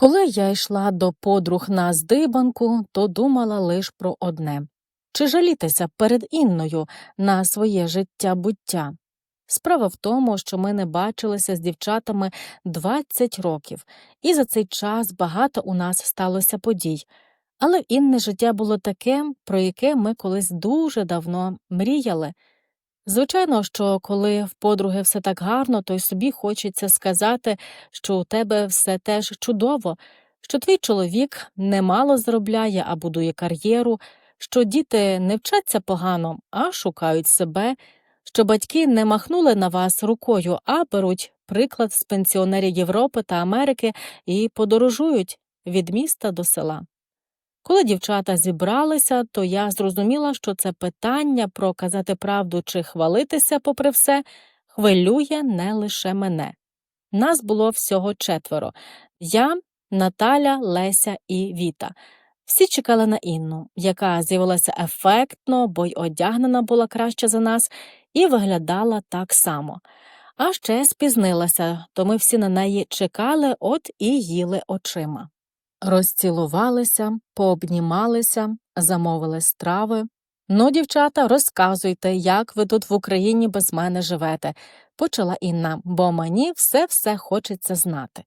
Коли я йшла до подруг на здибанку, то думала лиш про одне чи жалітися перед Інною на своє життя буття. Справа в тому, що ми не бачилися з дівчатами 20 років, і за цей час багато у нас сталося подій. Але в Інни життя було таке, про яке ми колись дуже давно мріяли. Звичайно, що коли в подруги все так гарно, то й собі хочеться сказати, що у тебе все теж чудово, що твій чоловік немало заробляє, а будує кар'єру, що діти не вчаться погано, а шукають себе, що батьки не махнули на вас рукою, а беруть приклад з пенсіонерів Європи та Америки і подорожують від міста до села. Коли дівчата зібралися, то я зрозуміла, що це питання про казати правду чи хвалитися, попри все, хвилює не лише мене. Нас було всього четверо я, Наталя, Леся і Віта. Всі чекали на Інну, яка з'явилася ефектно, бо й одягнена була краще за нас, і виглядала так само. А ще спізнилася, то ми всі на неї чекали, от і їли очима. Розцілувалися, пообнімалися, замовили страви. Ну, дівчата, розказуйте, як ви тут в Україні без мене живете, почала Інна, бо мені все все хочеться знати.